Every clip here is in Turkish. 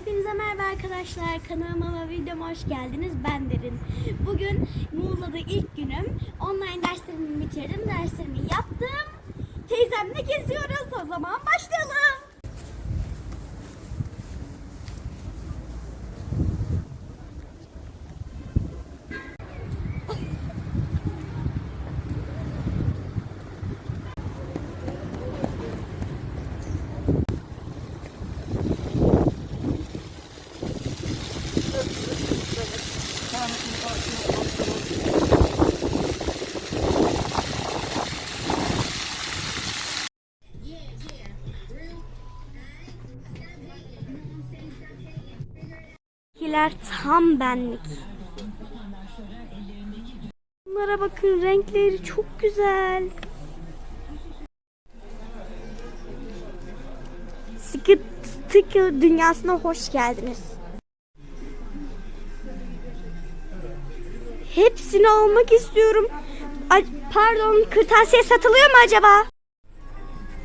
Hepinize merhaba arkadaşlar. Kanalıma ve videoma hoş geldiniz. Ben Derin. Bugün Muğla'da ilk günüm. Online derslerimi bitirdim. Derslerimi yaptım. Teyzemle geziyoruz. O zaman başlayalım. Tam benlik. Bunlara bakın renkleri çok güzel. Sticker, sticker dünyasına hoş geldiniz. Hepsini almak istiyorum. Ay, pardon kırtasiye satılıyor mu acaba?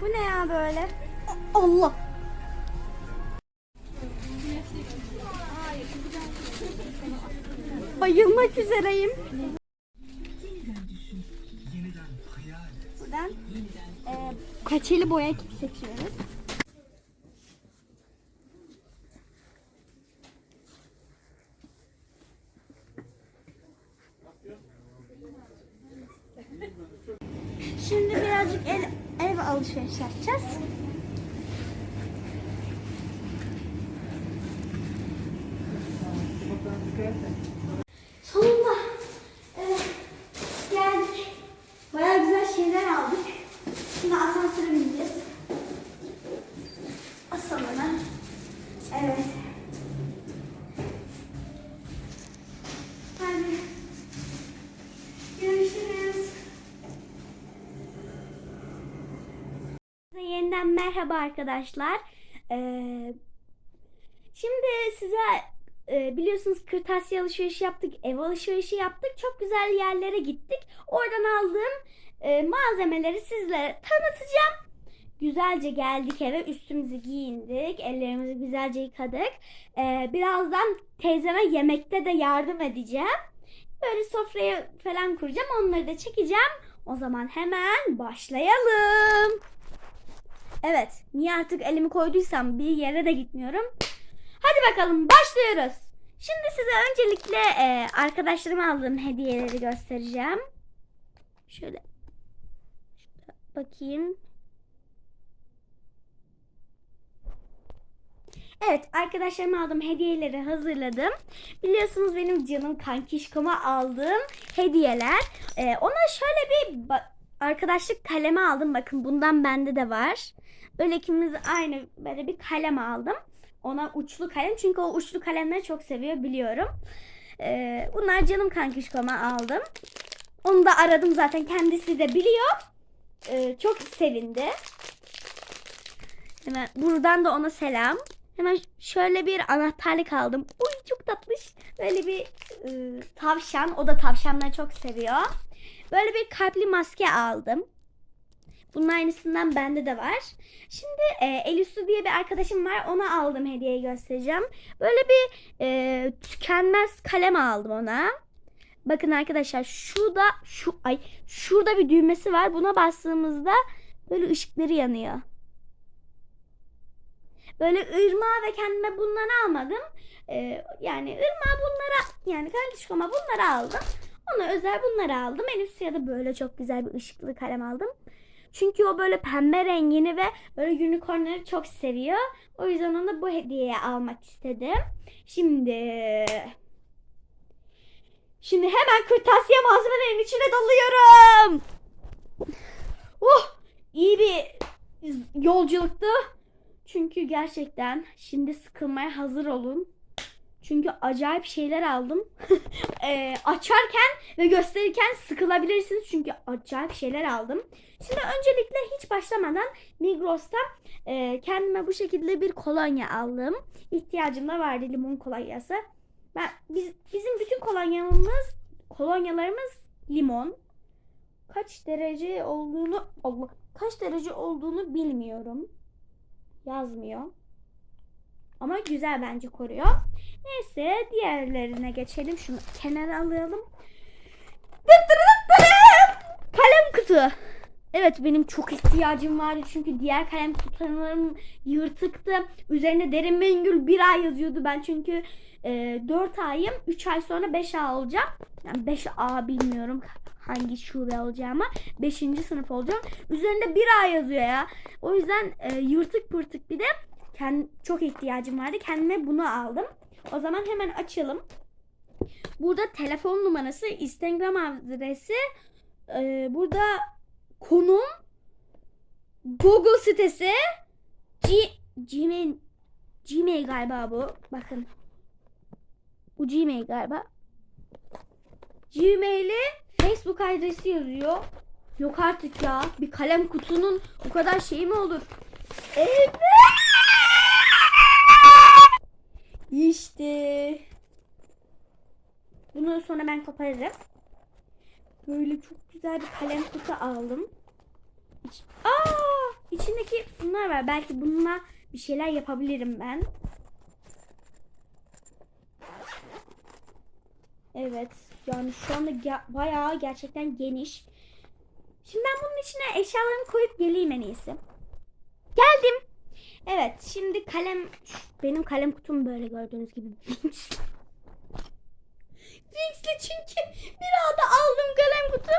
Bu ne ya böyle? Allah. Bayılmak üzereyim. Buradan e, kaçeli boya seçiyoruz. Şimdi birazcık el, ev alışveriş yapacağız. Sonunda evet, geldik. Bayağı güzel şeyler aldık. Şimdi asansöre bineceğiz. Asalana. Evet. Hadi. Görüşürüz. Yeniden merhaba arkadaşlar. Ee, şimdi size e, biliyorsunuz kırtasiye alışverişi yaptık, ev alışverişi yaptık. Çok güzel yerlere gittik. Oradan aldığım e, malzemeleri sizlere tanıtacağım. Güzelce geldik eve, üstümüzü giyindik, ellerimizi güzelce yıkadık. E, birazdan teyzeme yemekte de yardım edeceğim. Böyle sofraya falan kuracağım, onları da çekeceğim. O zaman hemen başlayalım. Evet, niye artık elimi koyduysam bir yere de gitmiyorum. Hadi bakalım başlıyoruz. Şimdi size öncelikle e, arkadaşlarıma aldığım hediyeleri göstereceğim. Şöyle. Şurada bakayım. Evet arkadaşlarıma aldığım hediyeleri hazırladım. Biliyorsunuz benim canım kankişkoma aldığım hediyeler. E, ona şöyle bir arkadaşlık kalemi aldım. Bakın bundan bende de var. Böyle ikimiz aynı böyle bir kalem aldım. Ona uçlu kalem çünkü o uçlu kalemleri çok seviyor biliyorum. Ee, bunlar canım kankişkoma aldım. Onu da aradım zaten kendisi de biliyor. Ee, çok sevindi. Hemen buradan da ona selam. Hemen şöyle bir anahtarlık aldım. Uy çok tatlış. Böyle bir e, tavşan. O da tavşanları çok seviyor. Böyle bir kalpli maske aldım. Bunun aynısından bende de var. Şimdi e, Elisu diye bir arkadaşım var. Ona aldım hediyeyi göstereceğim. Böyle bir e, tükenmez kalem aldım ona. Bakın arkadaşlar şurada şu ay şurada bir düğmesi var. Buna bastığımızda böyle ışıkları yanıyor. Böyle ırmağa ve kendime bunları almadım. E, yani ırmağa bunlara yani kardeşime bunları aldım. Ona özel bunları aldım. Elisu'ya da böyle çok güzel bir ışıklı kalem aldım. Çünkü o böyle pembe rengini ve böyle unicornları çok seviyor. O yüzden ona bu hediyeyi almak istedim. Şimdi Şimdi hemen kırtasiye malzemelerinin içine dalıyorum. Oh, iyi bir yolculuktu. Çünkü gerçekten şimdi sıkılmaya hazır olun. Çünkü acayip şeyler aldım. Eee, açarken ve gösterirken sıkılabilirsiniz. Çünkü acayip şeyler aldım. Şimdi öncelikle hiç başlamadan Migros'tan eee, kendime bu şekilde bir kolonya aldım. İhtiyacım da vardı limon kolonyası. Ben biz bizim bütün kolonyamız kolonyalarımız limon. Kaç derece olduğunu Allah kaç derece olduğunu bilmiyorum. Yazmıyor. Ama güzel bence koruyor. Neyse diğerlerine geçelim. Şunu kenara alayalım. Kalem kutu. Evet benim çok ihtiyacım vardı çünkü diğer kalem kutularım yırtıktı. Üzerine derin mengül bir ay yazıyordu. Ben çünkü e, 4 ayım 3 ay sonra 5A olacağım. Yani 5A bilmiyorum hangi şube olacağımı. 5. sınıf olacağım. Üzerinde bir ay yazıyor ya. O yüzden e, yırtık pırtık bir de kend, çok ihtiyacım vardı. Kendime bunu aldım. O zaman hemen açalım. Burada telefon numarası, Instagram adresi, e, burada konum, Google sitesi, G, Gmail, Gmail galiba bu. Bakın. Bu Gmail galiba. Gmail'i Facebook adresi yazıyor. Yok artık ya. Bir kalem kutunun o kadar şeyi mi olur? Evet. İşte. Bunu sonra ben koparırım. Böyle çok güzel bir kalem kutu aldım. İç- Aa, içindeki bunlar var. Belki bununla bir şeyler yapabilirim ben. Evet. Yani şu anda ge- bayağı gerçekten geniş. Şimdi ben bunun içine eşyalarımı koyup geleyim en iyisi. Geldim. Evet şimdi kalem benim kalem kutum böyle gördüğünüz gibi. Winx'li çünkü bir anda aldım kalem kutu.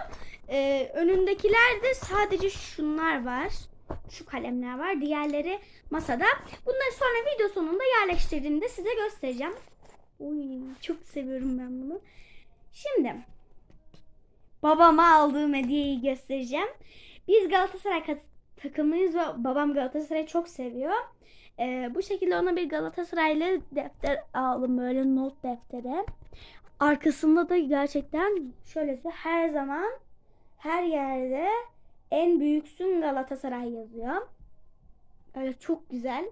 Ee, önündekiler de sadece şunlar var. Şu kalemler var. Diğerleri masada. Bunları sonra video sonunda yerleştirdiğimde size göstereceğim. Uy, çok seviyorum ben bunu. Şimdi babama aldığım hediyeyi göstereceğim. Biz Galatasaray takımıyız ve babam Galatasaray'ı çok seviyor. Ee, bu şekilde ona bir Galatasaraylı defter aldım böyle not defteri. Arkasında da gerçekten şöylesi her zaman her yerde en büyüksün Galatasaray yazıyor. Öyle çok güzel.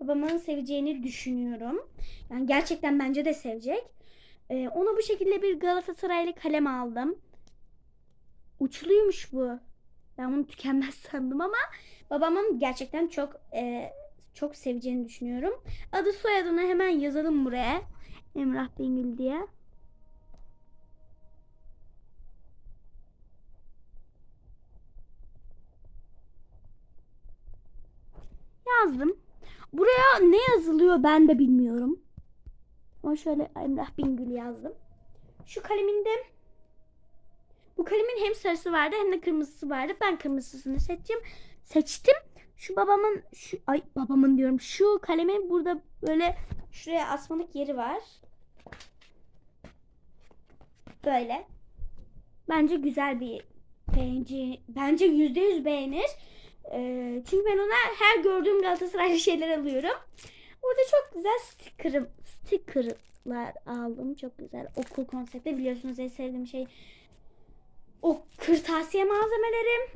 Babamın seveceğini düşünüyorum. Yani gerçekten bence de sevecek. Ee, ona bu şekilde bir Galatasaraylı kalem aldım. Uçluymuş bu. Ben bunu tükenmez sandım ama babamın gerçekten çok e, çok seveceğini düşünüyorum. Adı soyadını hemen yazalım buraya. Emrah Bengül diye. Yazdım. Buraya ne yazılıyor ben de bilmiyorum. Ama şöyle Emrah Bingül yazdım. Şu kaleminde bu kalemin hem sarısı vardı hem de kırmızısı vardı. Ben kırmızısını seçtim. Seçtim. Şu babamın şu ay babamın diyorum. Şu kalemin burada böyle şuraya asmalık yeri var. Böyle. Bence güzel bir beğenici. Bence yüzde yüz beğenir. Ee, çünkü ben ona her gördüğüm Galatasaraylı şeyler alıyorum. Burada çok güzel sticker'ım, stickerlar aldım. Çok güzel. Okul konsepti biliyorsunuz en sevdiğim şey o kırtasiye malzemelerim.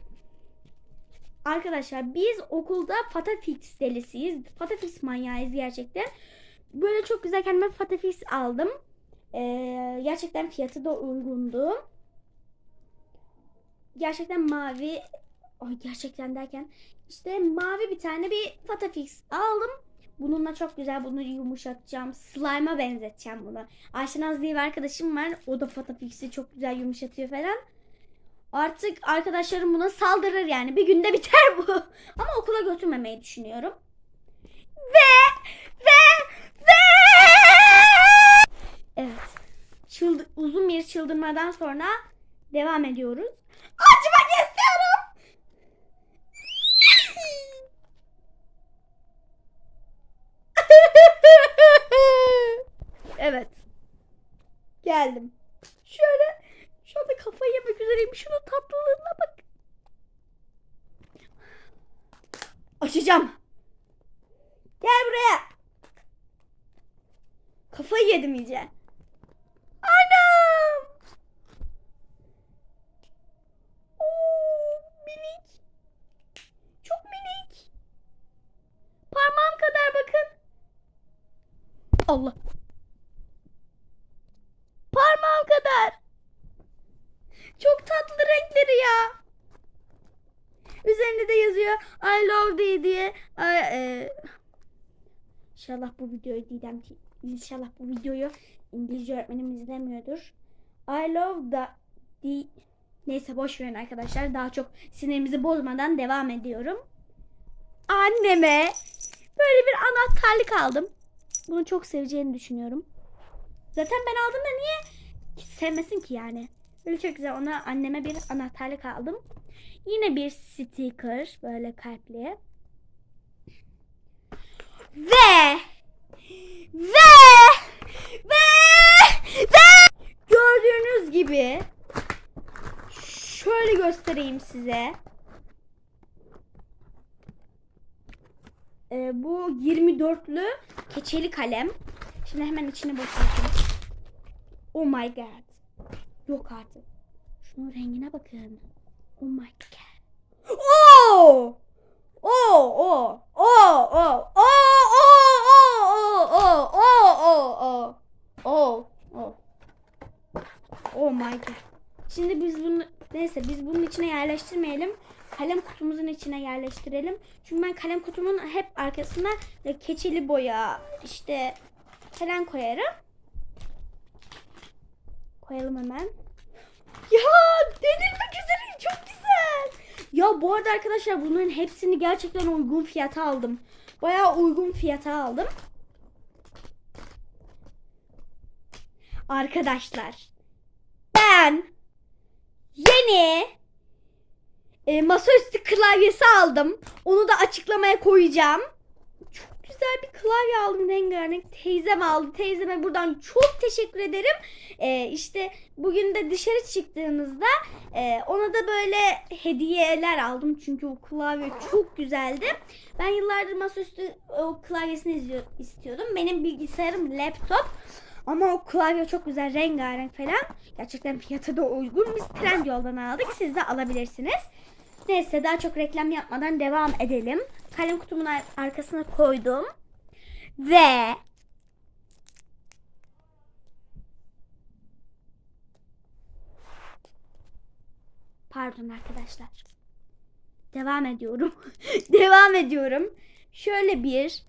Arkadaşlar biz okulda Fatafix delisiyiz. Fatafix manyağıyız gerçekten. Böyle çok güzel kendime Fatafix aldım. Ee, gerçekten fiyatı da uygundu. Gerçekten mavi Ay gerçekten derken işte mavi bir tane bir Fatafix aldım. Bununla çok güzel bunu yumuşatacağım. Slime'a benzeteceğim bunu. Ayşenaz diye bir arkadaşım var. O da Fatafix'i çok güzel yumuşatıyor falan. Artık arkadaşlarım buna saldırır yani. Bir günde biter bu. Ama okula götürmemeyi düşünüyorum. Ve ve ve Evet. Çıldı uzun bir çıldırmadan sonra devam ediyoruz. Açmak istiyorum. evet. Geldim. Şöyle şu anda kafayı yemek üzereyim. Şunun tatlılığına bak. Açacağım. Gel buraya. Kafayı yedim iyice. Anam. Oo, minik. Çok minik. Parmağım kadar bakın. Allah. Parmağım kadar. Çok tatlı renkleri ya. Üzerinde de yazıyor I love thee diye. Ay, e, İnşallah bu videoyu Didem İnşallah bu videoyu İngilizce öğretmenim izlemiyordur. I love the, the Neyse boş verin arkadaşlar. Daha çok sinirimizi bozmadan devam ediyorum. Anneme böyle bir anahtarlık aldım. Bunu çok seveceğini düşünüyorum. Zaten ben aldım da niye sevmesin ki yani. Böyle çok güzel ona anneme bir anahtarlık aldım. Yine bir sticker böyle kalpli. Ve ve ve ve gördüğünüz gibi şöyle göstereyim size. Ee, bu 24'lü keçeli kalem. Şimdi hemen içini boşaltayım. Oh my god. Yok artık. Şunun rengine bakın. Oh my god. Oh! Oh, oh, oh, oh, oh, oh, oh, oh, oh, oh, oh, oh, oh. Oh my god. Şimdi biz bunu neyse biz bunun içine yerleştirmeyelim. Kalem kutumuzun içine yerleştirelim. Çünkü ben kalem kutumun hep arkasına keçeli boya işte falan koyarım. Koyalım hemen. Ya denilmek üzere çok güzel. Ya bu arada arkadaşlar bunların hepsini gerçekten uygun fiyata aldım. Bayağı uygun fiyata aldım. Arkadaşlar ben yeni e, masaüstü klavyesi aldım. Onu da açıklamaya koyacağım. Çok güzel bir klavye aldım rengarenk. Teyzem aldı. Teyzeme buradan çok teşekkür ederim. E, işte bugün de dışarı çıktığımızda e, ona da böyle hediyeler aldım. Çünkü o klavye çok güzeldi. Ben yıllardır masaüstü o klavyesini izliyor, istiyordum. Benim bilgisayarım laptop. Ama o klavye çok güzel rengarenk falan. Gerçekten fiyatı da uygun. Biz Trendyol'dan aldık. Siz de alabilirsiniz. Neyse daha çok reklam yapmadan devam edelim. Kalem kutumun ar- arkasına koydum. Ve Pardon arkadaşlar. Devam ediyorum. devam ediyorum. Şöyle bir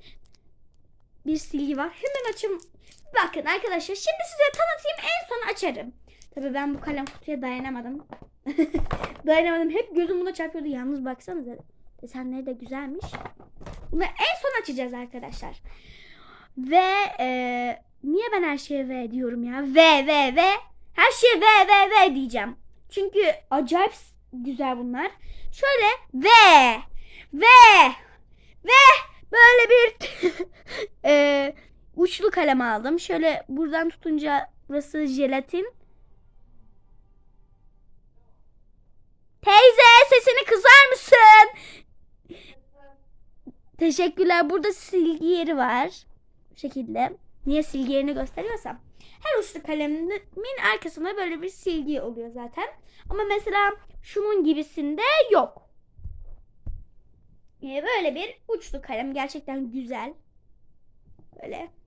bir silgi var. Hemen açım. Bakın arkadaşlar şimdi size tanıtayım en son açarım. Tabii ben bu kalem kutuya dayanamadım. dayanamadım. Hep gözüm buna çarpıyordu. Yalnız baksanıza. Desenleri de güzelmiş. Bunu en son açacağız arkadaşlar. Ve e, niye ben her şeye V diyorum ya? V V V. Her şeye V V V diyeceğim. Çünkü acayip güzel bunlar. Şöyle V V ve böyle bir uçlu kalem aldım. Şöyle buradan tutunca burası jelatin. Teyze sesini kızar mısın? Teşekkürler. Burada silgi yeri var. Bu şekilde. Niye silgi yerini gösteriyorsam. Her uçlu kalemin arkasında böyle bir silgi oluyor zaten. Ama mesela şunun gibisinde yok. Ee, Böyle bir uçlu kalem. Gerçekten güzel. Böyle.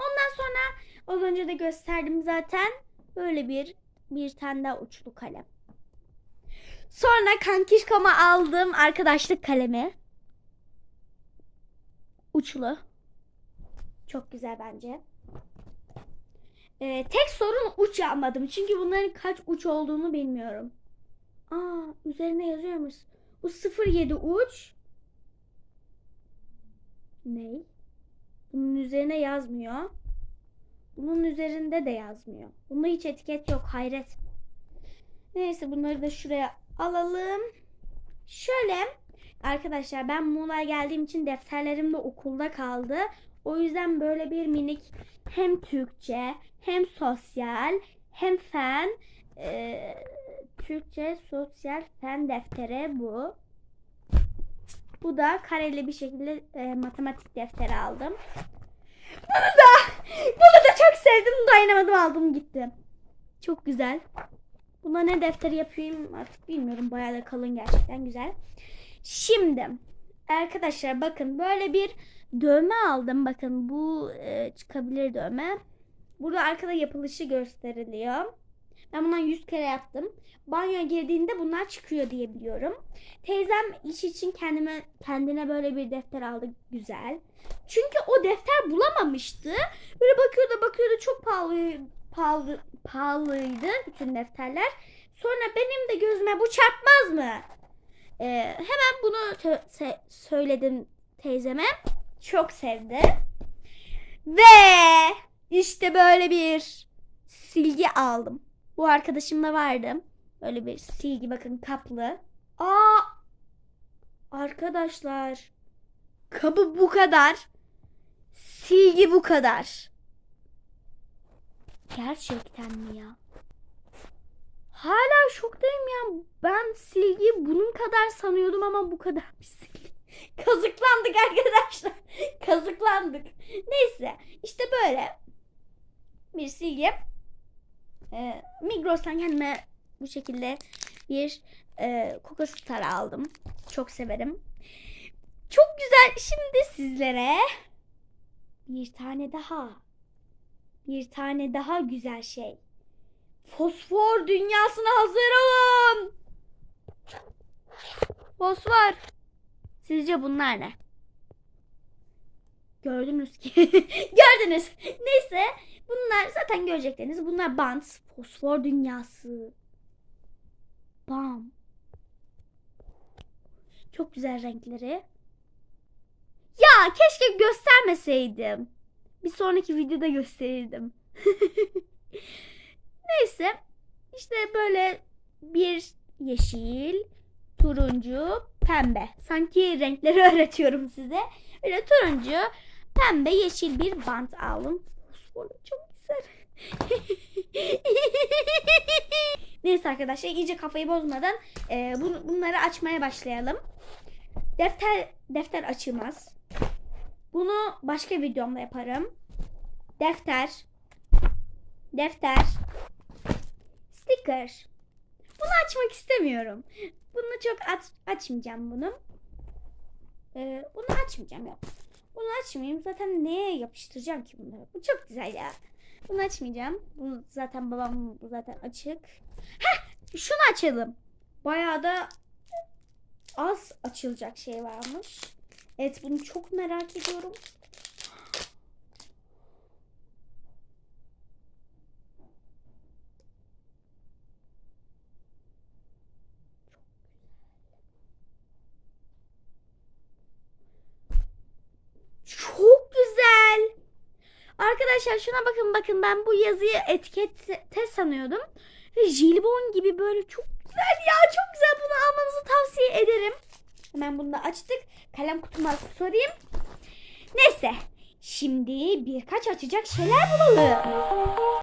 Ondan sonra az önce de gösterdim zaten. Böyle bir bir tane daha uçlu kalem. Sonra kankişkama aldığım arkadaşlık kalemi. Uçlu. Çok güzel bence. Ee, tek sorun uç yapmadım. Çünkü bunların kaç uç olduğunu bilmiyorum. Aa, üzerine yazıyormuş. Bu 07 uç. Ne? Bunun üzerine yazmıyor. Bunun üzerinde de yazmıyor. Bunda hiç etiket yok. Hayret. Neyse bunları da şuraya alalım. Şöyle arkadaşlar ben Muğla'ya geldiğim için defterlerim de okulda kaldı. O yüzden böyle bir minik hem Türkçe hem sosyal hem fen e, Türkçe sosyal fen defteri bu. Bu da kareli bir şekilde e, matematik defteri aldım. Bunu da bunu da çok sevdim. Dayanamadım aldım gitti. Çok güzel. Buna ne defteri yapayım artık bilmiyorum. Bayağı da kalın gerçekten güzel. Şimdi arkadaşlar bakın böyle bir dövme aldım. Bakın bu e, çıkabilir dövme. Burada arkada yapılışı gösteriliyor. Ben bundan 100 kere yaptım. Banyoya girdiğinde bunlar çıkıyor diye biliyorum. Teyzem iş için kendime kendine böyle bir defter aldı güzel. Çünkü o defter bulamamıştı. Böyle bakıyordu bakıyordu çok pahalı pahalı pahalıydı bütün defterler. Sonra benim de gözüme bu çarpmaz mı? Ee, hemen bunu söyledim teyzeme. Çok sevdi. Ve işte böyle bir silgi aldım. Bu arkadaşımda vardı. Böyle bir silgi bakın kaplı. Aa! Arkadaşlar. Kabı bu kadar. Silgi bu kadar. Gerçekten mi ya? Hala şoktayım ya. Ben silgiyi bunun kadar sanıyordum ama bu kadar bir silgi. Kazıklandık arkadaşlar. Kazıklandık. Neyse işte böyle bir silgi. Ee, Migros'tan kendime bu şekilde bir e, Coco Star aldım. Çok severim. Çok güzel. Şimdi sizlere bir tane daha. Bir tane daha güzel şey. Fosfor dünyasına hazır olun. Fosfor. Sizce bunlar ne? Gördünüz ki. Gördünüz. Neyse. Bunlar zaten görecekleriniz. Bunlar bant. Fosfor dünyası. Bam. Çok güzel renkleri. Ya keşke göstermeseydim. Bir sonraki videoda gösterirdim. Neyse. İşte böyle bir yeşil, turuncu, pembe. Sanki renkleri öğretiyorum size. Böyle turuncu, pembe, yeşil bir bant aldım. Fosforlu çok güzel. Neyse arkadaşlar iyice kafayı bozmadan e, bu- bunları açmaya başlayalım. Defter defter açılmaz. Bunu başka videomda yaparım. Defter. Defter. Sticker. Bunu açmak istemiyorum. Bunu çok aç, açmayacağım bunu. Ee, bunu açmayacağım yok. Bunu açmayayım. Zaten neye yapıştıracağım ki bunları? Bu çok güzel ya. Bunu açmayacağım. Bu zaten babam bu zaten açık. Heh, şunu açalım. Bayağı da az açılacak şey varmış. Evet bunu çok merak ediyorum. Çok güzel. Arkadaşlar şuna bakın bakın ben bu yazıyı etikette sanıyordum. Ve jelibon gibi böyle çok güzel ya çok güzel bunu almanızı tavsiye ederim. Hemen bunu da açtık. Kalem kutuma sorayım. Neyse. Şimdi birkaç açacak şeyler bulalım.